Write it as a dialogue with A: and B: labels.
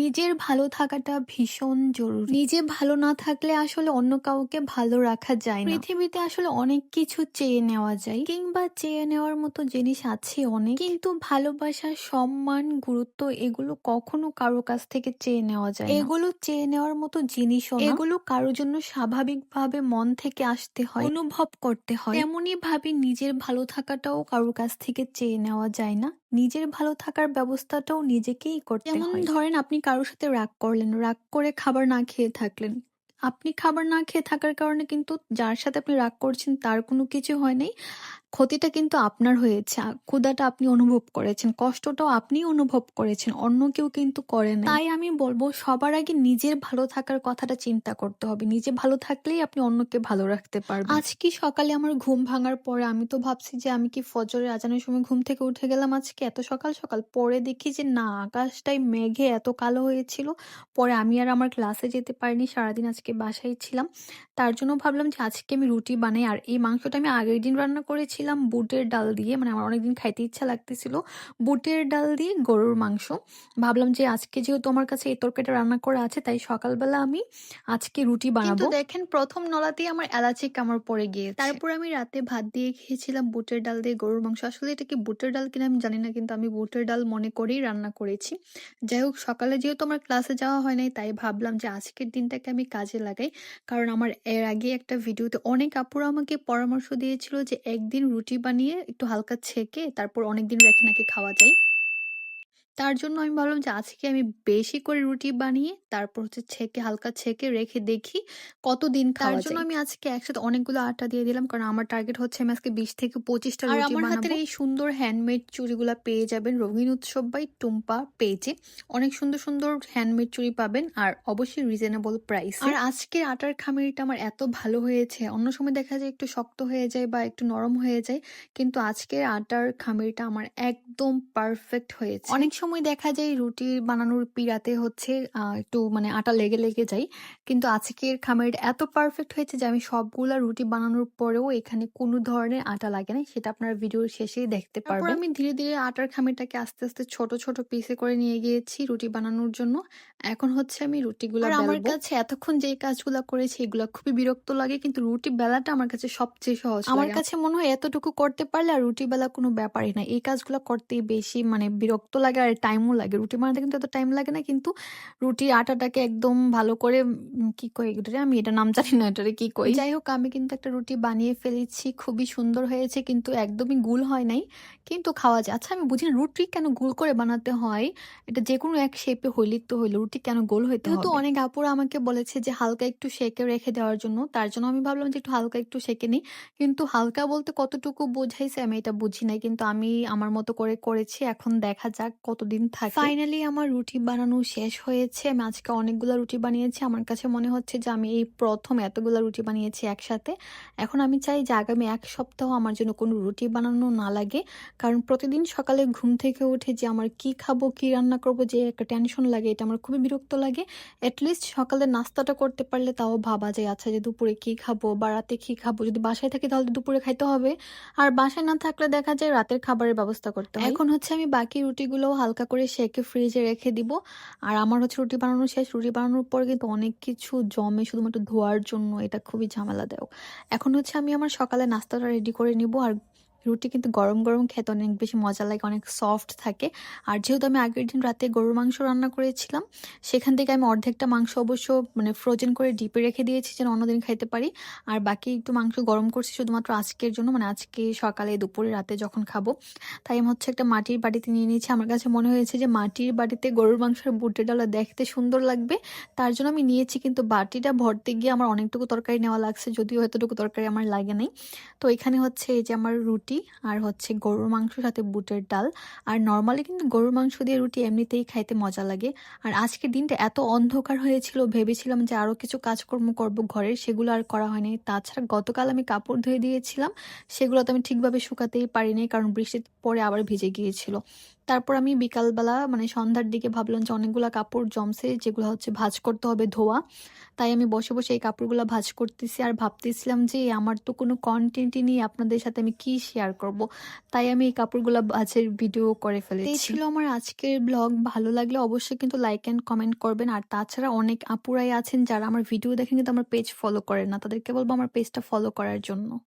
A: নিজের ভালো থাকাটা ভীষণ জরুরি। নিজে ভালো না থাকলে আসলে অন্য কাউকে ভালো রাখা যায় না। পৃথিবীতে আসলে অনেক কিছু চেয়ে নেওয়া যায়, কিংবা চেয়ে নেওয়ার মতো জিনিস আছে অনেক, কিন্তু ভালোবাসা সম্মান, গুরুত্ব এগুলো কখনো কারও কাছ থেকে চেয়ে নেওয়া যায় এগুলো চেয়ে নেওয়ার মতো জিনিস। এগুলো কারোর জন্য স্বাভাবিকভাবে মন থেকে আসতে হয়, অনুভব করতে হয়। এমনই ভাবে নিজের ভালো থাকাটাও কারোর কাছ থেকে চেয়ে নেওয়া যায় না। নিজের ভালো থাকার ব্যবস্থাটাও নিজেকেই করতে
B: হয়।
A: যেমন ধরেন আপনি কারোর সাথে রাগ করলেন রাগ করে খাবার না খেয়ে থাকলেন। আপনি খাবার না খেয়ে থাকার কারণে কিন্তু যার সাথে আপনি রাগ করছেন তার কোনো কিছু হয় নাই। ক্ষতিটা কিন্তু আপনার হয়েছে ক্ষুদাটা আপনি অনুভব করেছেন, কষ্টটাও আপনি অনুভব করেছেন, অন্য কেউ কিন্তু করে না তাই আমি বলব, সবার আগে নিজের ভালো থাকার কথাটা চিন্তা করতে হবে। নিজে ভালো থাকলেই আপনি অন্যকে ভালো রাখতে পারবেন। আজকে সকালে আমার ঘুম ভাঙার পরে আমি তো ভাবছি যে আমি কি ফজরের আজানের সময় ঘুম থেকে উঠে গেলাম আজকে? এত সকাল সকাল পরে দেখি যে না, আকাশটাই মেঘে এত কালো হয়েছিল। পরে আমি আর আমার ক্লাসে যেতে পারিনি, সারাদিন আজকে বাসায় ছিলাম। তার জন্য ভাবলাম যে আজকে আমি রুটি বানাই, আর এই মাংসটা আমি আগের দিন রান্না করেছিলাম বুটের ডাল দিয়ে মানে আমার অনেকদিন খাইতে ইচ্ছা লাগতেছিল বুটের ডাল দিয়ে গরুর মাংস। ভাবলাম যে আজকে যেহেতু আমার কাছে এই তরকারিটা রান্না করা আছে তাই সকালবেলা আমি আজকে রুটি বানাবো। দেখেন প্রথম নলাতেই আমার এলাচি কামড় পড়ে গিয়ে তারপর আমি রাতে ভাত দিয়ে খেয়েছিলাম বুটের ডাল দিয়ে গরুর মাংস। আসলে এটা কি বুটের ডাল কিনা আমি জানি না কিন্তু আমি বুটের ডাল মনে করেই রান্না করেছি। যাই হোক সকালে যেহেতু আমার ক্লাসে যাওয়া হয় নাই তাই ভাবলাম যে আজকের দিনটাকে আমি কাজে লাগাই। কারণ আমার এর আগে একটা ভিডিওতে অনেক আপুরা আমাকে পরামর্শ দিয়েছিল যে একদিন রুটি বানিয়ে একটু হালকা ছেঁকে তারপর অনেকদিন রেখে নাকি খাওয়া যায়। তার জন্য আমি ভাবলাম যে আজকে আমি বেশি করে রুটি বানিয়ে তারপর হচ্ছে ছেঁকে হালকা ছেঁকে রেখে দেখি কতদিন তার জন্য আমি আজকে একসাথে অনেকগুলো আটা দিয়ে দিলাম। কারণ আমার টার্গেট হচ্ছে আমি আজকে বিশ থেকে পঁচিশটা আর আমার হাতের এই সুন্দর হ্যান্ডমেড চুড়িগুলো পেয়ে যাবেন। রঙিন উৎসব বাই টুম্পা পেজে অনেক সুন্দর সুন্দর হ্যান্ডমেড চুড়ি পাবেন আর অবশ্যই রিজনেবল প্রাইস আর আজকের আটার খামিরিটা আমার এত ভালো হয়েছে। অন্য সময় দেখা যায় একটু শক্ত হয়ে যায় বা একটু নরম হয়ে যায় কিন্তু আজকের আটার খামিরিটা আমার একদম পারফেক্ট হয়েছে। অনেক সময় দেখা যায় রুটি বানানোর পিড়াতে হচ্ছে একটু মানে আটা লেগে লেগে যায়। কিন্তু আজকের খামিরটা এত পারফেক্ট হয়েছে যে আমি সবগুলা রুটি বানানোর পরেও এখানে কোনো ধরনের আটা লাগে না সেটা আপনার ভিডিওর শেষেই দেখতে পারবেন। আমি ধীরে ধীরে আটার খামিরটাকে আস্তে আস্তে ছোট ছোট পিসে করে নিয়ে গিয়েছি রুটি বানানোর জন্য। এখন হচ্ছে আমি রুটিগুলো আর আমার কাছে এতক্ষণ যে কাজগুলো করেছি এগুলো খুবই বিরক্ত লাগে। কিন্তু রুটি বেলাটা আমার কাছে সবচেয়ে সহজ আমার কাছে মনে হয় এতটুকু করতে পারলে আর রুটি বেলা কোনো ব্যাপারই না। এই কাজগুলো করতেই বেশি মানে বিরক্ত লাগে আর টাইমও লাগে। রুটি বানাতে কিন্তু এত টাইম লাগে না কিন্তু রুটির আটাটাকে একদম ভালো করে কি কই এটারে আমি? এটা নাম জানি না এটারে কি কই। যাই হোক আমি কিন্তু একটা রুটি বানিয়ে ফেলেছি খুবই সুন্দর হয়েছে কিন্তু একদমই গুল হয় নাই। কিন্তু খাওয়া যায়। আচ্ছা আমি বুঝি না রুটি কেন গোল করে বানাতে হয়? এটা যে কোনো এক শেপে হইলেই তো হইল রুটি কেন গোল হইতে হবে? তো অনেক আপুরা আমাকে বলেছে যে হালকা একটু সেকে রেখে দেওয়ার জন্য তার জন্য আমি ভাবলাম যে একটু হালকা একটু সেকে নিই। কিন্তু হালকা বলতে কতটুকু বোঝাইছে আমি এটা বুঝি নাই কিন্তু আমি আমার মতো করে করেছি। এখন দেখা যাক কতদিন থাকে। ফাইনালি আমার রুটি বানানো শেষ হয়েছে। আমি আজকে অনেকগুলো রুটি বানিয়েছি। আমার কাছে মনে হচ্ছে যে আমি এই প্রথম এতগুলো রুটি বানিয়েছি একসাথে। এখন আমি চাই যে আগামী এক সপ্তাহ আমার জন্য কোনো রুটি বানানো না লাগে। কারণ প্রতিদিন সকালে ঘুম থেকে উঠে যে আমার কি খাব কি রান্না করব যে একটা টেনশন লাগে এটা আমার খুবই বিরক্ত লাগে। অ্যাটলিস্ট সকালে নাস্তাটা করতে পারলে তাও ভাবা যায় আচ্ছা যে দুপুরে কি খাব বা রাতে কি খাব। যদি বাসায় থাকি তাহলে দুপুরে খাইতে হবে। আর বাসায় না থাকলে দেখা যায় রাতের খাবারের ব্যবস্থা করতে হয়। এখন হচ্ছে আমি বাকি রুটিগুলো হালকা করে সেকে ফ্রিজে রেখে দিব। আর আমার হচ্ছে রুটি বানানো শেষ। রুটি বানানোর পর কিন্তু অনেক কিছু জমে শুধুমাত্র ধোয়ার জন্য। এটা খুবই ঝামেলাদায়ক। এখন হচ্ছে আমি আমার সকালে নাস্তাটা রেডি করে নিব। আর রুটি কিন্তু গরম গরম খেতে অনেক বেশি মজা লাগে, অনেক সফট থাকে। আর যেহেতু আমি আগের দিন রাতে গরুর মাংস রান্না করেছিলাম, সেখান থেকে আমি অর্ধেকটা মাংস অবশ্য মানে ফ্রোজেন করে ডিপে রেখে দিয়েছি যেন অন্যদিন খাইতে পারি। আর বাকি একটু মাংস গরম করছি শুধুমাত্র আজকের জন্য মানে আজকে সকালে দুপুরে রাতে যখন খাব। তাই আমি হচ্ছে একটা মাটির বাটিতে নিয়ে নিয়েছি। আমার কাছে মনে হয়েছে যে মাটির বাটিতে গরুর মাংসের বুটের ডালা দেখতে সুন্দর লাগবে। তার জন্য আমি নিয়েছি কিন্তু বাটিটা ভরতে গিয়ে আমার অনেকটুকু তরকারি নেওয়া লাগছে, যদিও এতটুকু তরকারি আমার লাগে নাই। তো এখানে হচ্ছে এই যে আমার রুটি আর হচ্ছে গরুর মাংস সাথে বুটের ডাল। আর নর্মালি কিন্তু গরুর মাংস দিয়ে রুটি এমনিতেই খাইতে মজা লাগে। আর আজকের দিনটা এত অন্ধকার হয়েছিল, ভেবেছিলাম যে আরও কিছু কাজকর্ম করব ঘরের সেগুলো আর করা হয়নি। তাছাড়া গতকাল আমি কাপড় ধুয়ে দিয়েছিলাম, সেগুলো তো আমি ঠিকভাবে শুকাতেই পারিনি কারণ বৃষ্টির পরে আবার ভিজে গিয়েছিল। তারপর আমি বিকালবেলা মানে সন্ধ্যার দিকে ভাবলাম যে অনেকগুলা কাপড় জমছে যেগুলো হচ্ছে ভাজ করতে হবে ধোয়া। তাই আমি বসে, বসে এই কাপড়গুলো ভাজ করতেছি আর ভাবতেছিলাম যে আমার তো কোনো কন্টেন্টই নেই আপনাদের সাথে আমি কি শেয়ার করব। তাই আমি এই কাপড়গুলো ভাজের ভিডিও করে ফেলেছি।
B: ছিল আমার আজকের ব্লগ। ভালো লাগলে অবশ্যই কিন্তু লাইক অ্যান্ড কমেন্ট করবেন। আর তাছাড়া অনেক আপুরাই আছেন যারা আমার ভিডিও দেখেন কিন্তু আমার পেজ ফলো করেন না। তাদেরকে বলব আমার পেজটা ফলো করার জন্য।